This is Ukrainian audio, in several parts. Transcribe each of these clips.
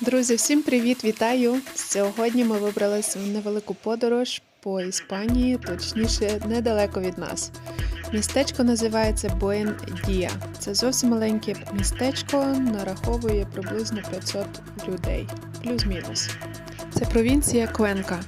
Друзі, всім привіт! Вітаю! Сьогодні ми вибралися в невелику подорож по Іспанії, точніше, недалеко від нас. Містечко називається Буен Дія. Це зовсім маленьке містечко, нараховує приблизно 500 людей, плюс-мінус. Це провінція Куенка.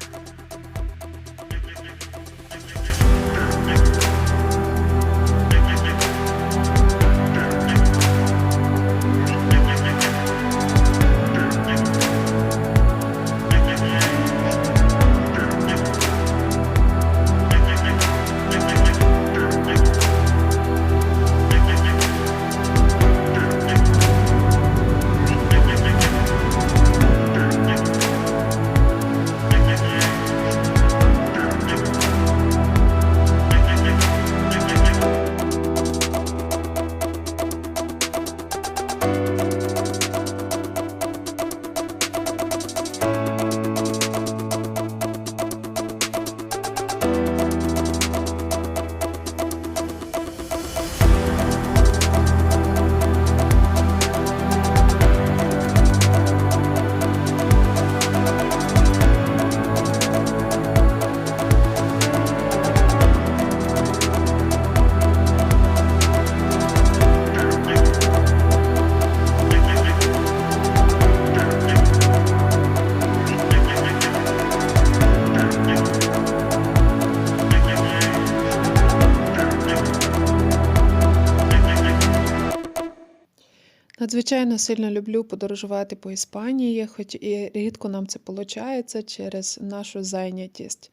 Надзвичайно сильно люблю подорожувати по Іспанії, хоч і рідко нам це виходить через нашу зайнятість.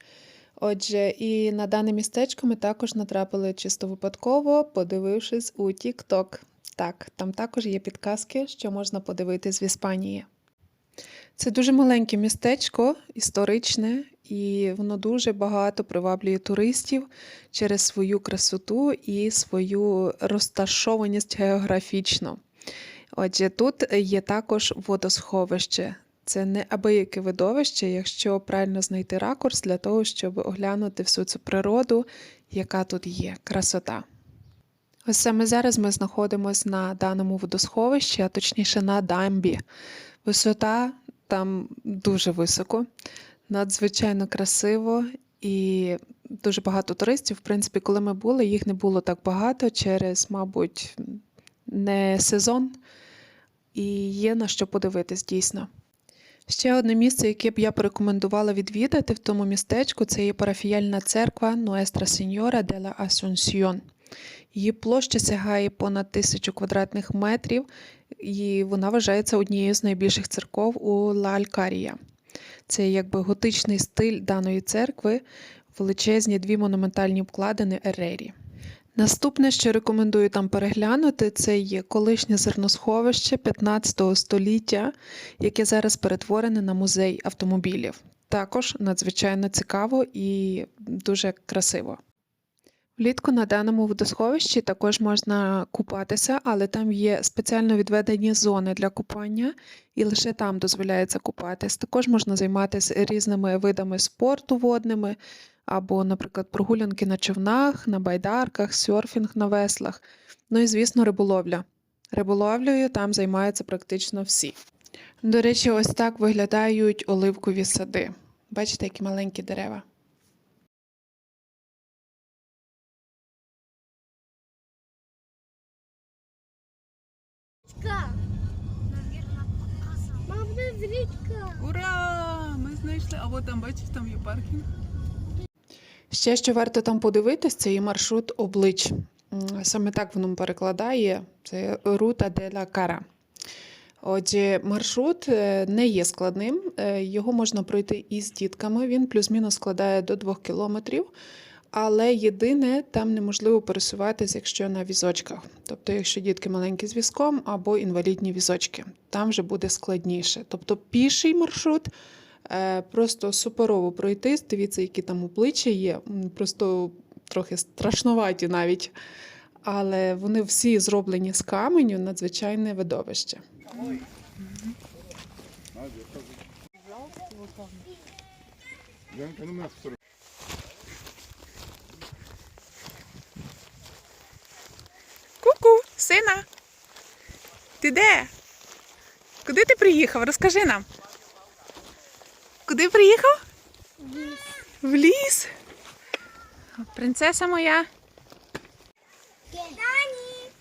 Отже, і на дане містечко ми також натрапили чисто випадково, подивившись у TikTok. Так, там також є підказки, що можна подивитись в Іспанії. Це дуже маленьке містечко, історичне, і воно дуже багато приваблює туристів через свою красоту і свою розташованість географічно. Отже, тут є також водосховище. Це не абияке видовище, якщо правильно знайти ракурс для того, щоб оглянути всю цю природу, яка тут є, красота. Ось саме зараз ми знаходимося на даному водосховищі, а точніше на дамбі. Висота там дуже високо, надзвичайно красиво і дуже багато туристів. В принципі, коли ми були, їх не було так багато через, мабуть, не сезон, і є на що подивитись дійсно. Ще одне місце, яке б я порекомендувала відвідати в тому містечку, це є парафіяльна церква Nuestra Señora de la Asunción. Її площа сягає понад тисячу квадратних метрів, і вона вважається однією з найбільших церков у Ла Алькарія. Це якби готичний стиль даної церкви, величезні дві монументальні обкладини Ерері. Наступне, що рекомендую там переглянути, це є колишнє зерносховище 15 століття, яке зараз перетворене на музей автомобілів. Також надзвичайно цікаво і дуже красиво. Влітку на даному водосховищі також можна купатися, але там є спеціально відведені зони для купання, і лише там дозволяється купатись. Також можна займатися різними видами спорту водними, або, наприклад, прогулянки на човнах, на байдарках, серфінг на веслах. Ну і, звісно, риболовля. Риболовлею там займаються практично всі. До речі, ось так виглядають оливкові сади. Бачите, які маленькі дерева. Річка. Мам. Ура! Ми знайшли. А от там, бачиш, там є паркінг. Ще що варто там подивитись, це є маршрут облич. Саме так воно перекладає. Це рута де ла кара. Отже, маршрут е, не є складним. е, Його можна пройти із дітками. Він плюс-мінус складає до 2 кілометрів. Але єдине, там неможливо пересуватися, якщо на візочках. Тобто, якщо дітки маленькі з візком або інвалідні візочки, там вже буде складніше. Тобто піший маршрут просто суперово пройтись. Дивіться, які там обличчя є. Просто трохи страшноваті навіть. Але вони всі зроблені з каменю, надзвичайне видовище. Ку-ку, сина. Ти де? Куди ти приїхав? Розкажи нам. Куди приїхав? В ліс. В ліс. Принцеса моя. Дані.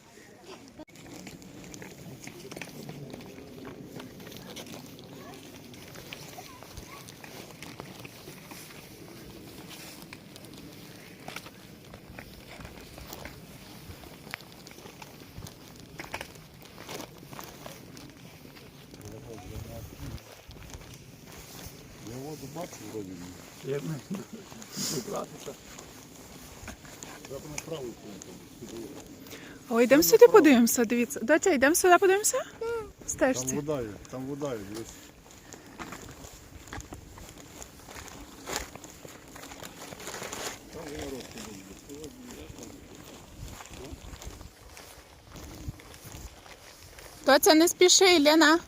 Я воду бачу вроде. Я не прикратися. Треба на праву сторону. Ой, йдемо сюди подивимося. Дивіться. Доця, йдемо сюди подивимося? Там вода є, там вода є. дивись. Доця, не спіши, Лена.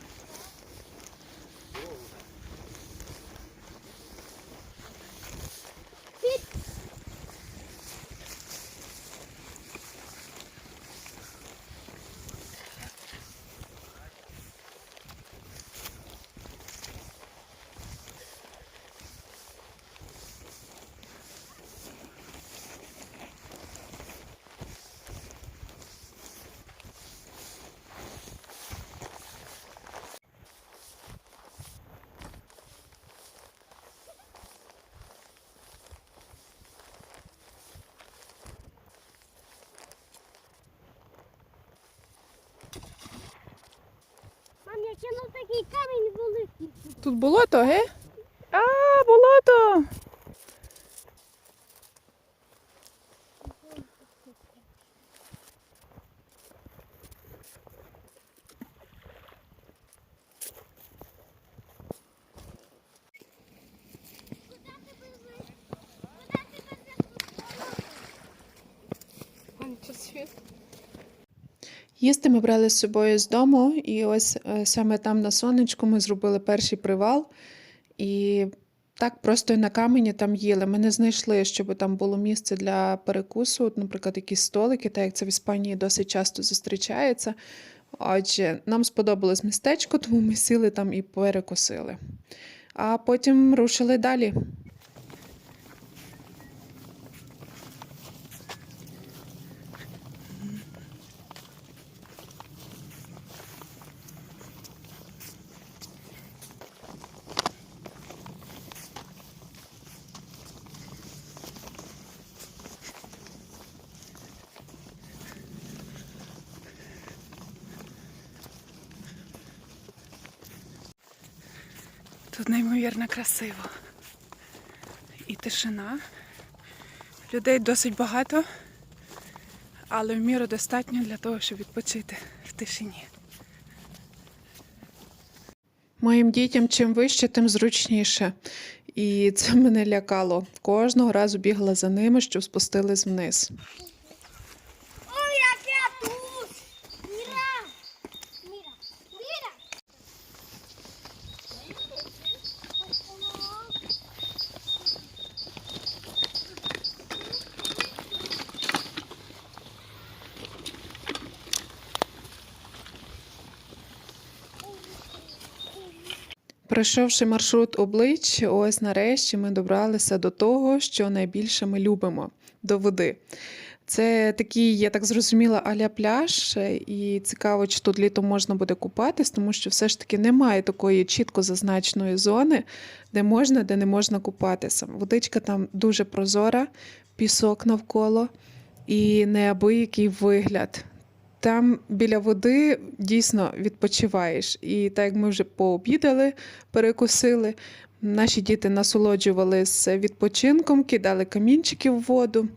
Кинув такий камінь великий. Тут болото, ге? А, болото. Їсти ми брали з собою з дому, і ось е, саме там на сонечку ми зробили перший привал. І так просто на камені там їли. Ми не знайшли, щоб там було місце для перекусу, наприклад, якісь столики, так як це в Іспанії досить часто зустрічається. Отже, нам сподобалось містечко, тому ми сіли там і перекусили. А потім рушили далі. Тут неймовірно красиво. І тишина. Людей досить багато, але в міру достатньо для того, щоб відпочити в тишині. Моїм дітям чим вище, тим зручніше. І це мене лякало. Кожного разу бігла за ними, щоб спустились вниз. Ой, як я тут! Міра! Міра! Міра! Пройшовши маршрут облич, ось нарешті ми добралися до того, що найбільше ми любимо до води. Це такий, я так зрозуміла, аля пляж, і цікаво, чи тут літом можна буде купатись, тому що все ж таки немає такої чітко зазначеної зони, де можна, де не можна купатися. Водичка там дуже прозора, пісок навколо і неабиякий вигляд. Там біля води дійсно відпочиваєш. І так як ми вже пообідали, перекусили, наші діти насолоджувалися відпочинком, кидали камінчики в воду.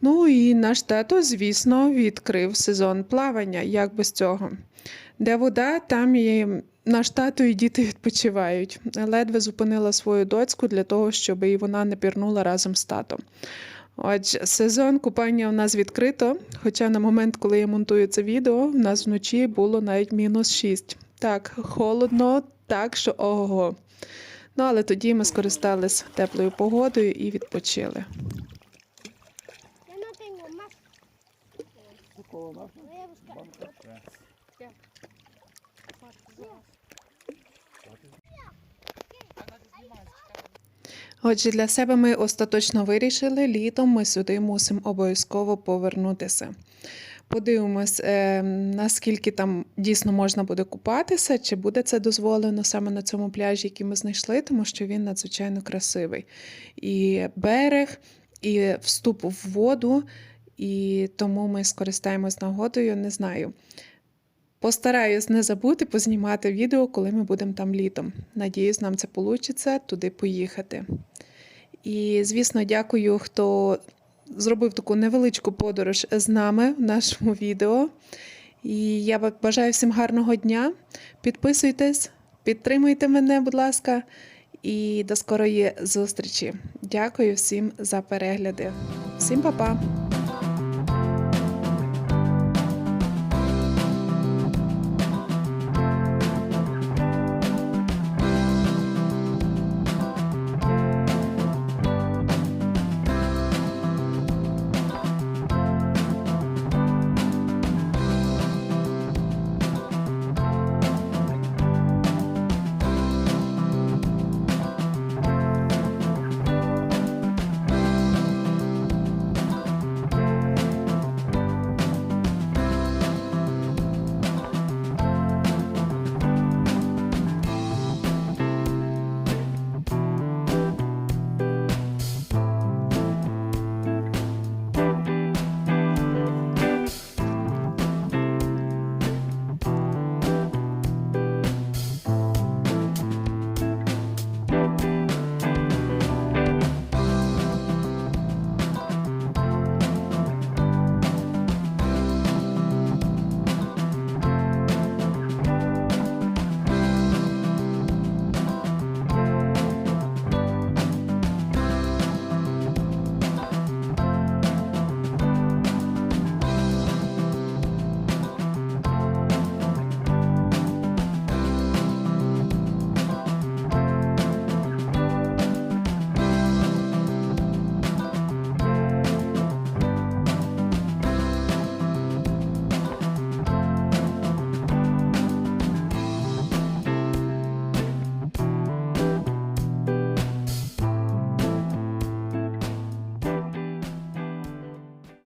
Ну і наш тато, звісно, відкрив сезон плавання, як без цього. Де вода, там і наш тато і діти відпочивають. Ледве зупинила свою доцьку для того, щоб і вона не пірнула разом з татом. Отже, сезон купання у нас відкрито, хоча на момент, коли я монтую це відео, в нас вночі було навіть мінус 6. Так, холодно, так що ого. Ну, але тоді ми скористались теплою погодою і відпочили. A buscar. банка. Отже, для себе ми остаточно вирішили, літом ми сюди мусимо обов'язково повернутися. Подивимось, е, наскільки там дійсно можна буде купатися, чи буде це дозволено саме на цьому пляжі, який ми знайшли, тому що він надзвичайно красивий. І берег, і вступ в воду, і тому ми скористаємось нагодою, не знаю. Постараюсь не забути познімати відео, коли ми будемо там літом. Надіюсь, нам це вийде туди поїхати. І, звісно, дякую, хто зробив таку невеличку подорож з нами в нашому відео. І я бажаю всім гарного дня. Підписуйтесь, підтримуйте мене, будь ласка, і до скорої зустрічі. Дякую всім за перегляди. Всім па-па!